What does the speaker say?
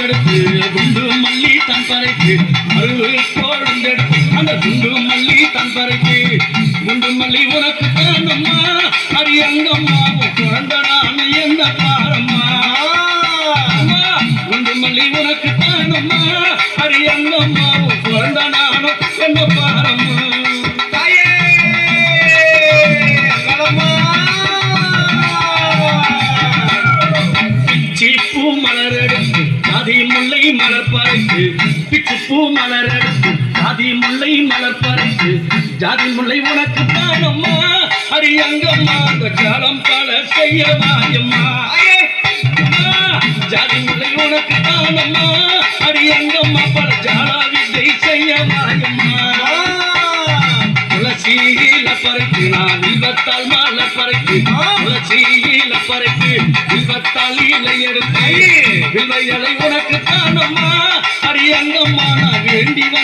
கொழுந்தெடுத்து குண்டு மல்லி தன் பறைக்கு அருள் கொழுந்தெடுத்து அந்த குண்டு மல்லி தன் பறைக்கு. குண்டு மல்லி உனக்கு தானம்மா அரியங்கம்மா உன் குழந்த நான் என்ன பாரம்மா? குண்டு மல்லி உனக்கு தானம்மா உன் குழந்த நானும் என்ன பாரம்மா? தாயே ஜாதி முல்லை மலர் பறைத்து பிச்சிப்பூ மலரெடுத்து ஜாதி முல்லை மலர் பறைத்து ஜாதி முல்லை உனக்கு தானம்மா அரியங்கம்மா அந்த காலம் பல செய்ய வாயம்மா ஜாதி முல்லை உனக்கு தானம்மா அரியங்கம்மா பல ஜாலா வித்தை செய்ய வாயம்மா துளசியில பறைக்கு நான் வில்வத்தால் மாலை பறைக்கு துளசியில பறைக்கு வில்வத்தால் இலை எடுத்து வில்வையலை உனக்கு தானம்மா அரியங்கம்மா நான் வேண்டி